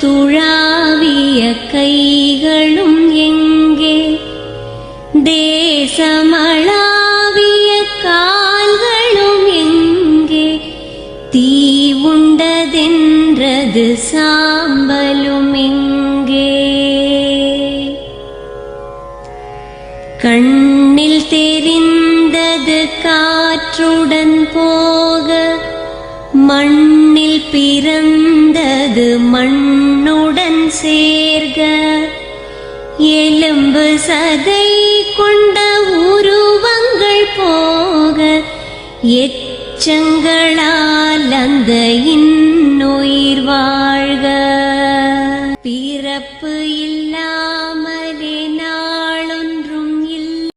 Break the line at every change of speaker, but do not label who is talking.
துழாவிய கைகளும் எங்கே? தேசமளாவிய கால்களும் எங்கே? தீ உண்டதென்றது சாம்பலும் எங்கே? கண்ணில் தெரிந்தது காற்றுடன் போக மண்ணில் பிறந்தது மண் சேர்க. எலும்பு சதை கொண்ட உருவங்கள் போக எச்சங்களால் அந்த இன்னுயிர்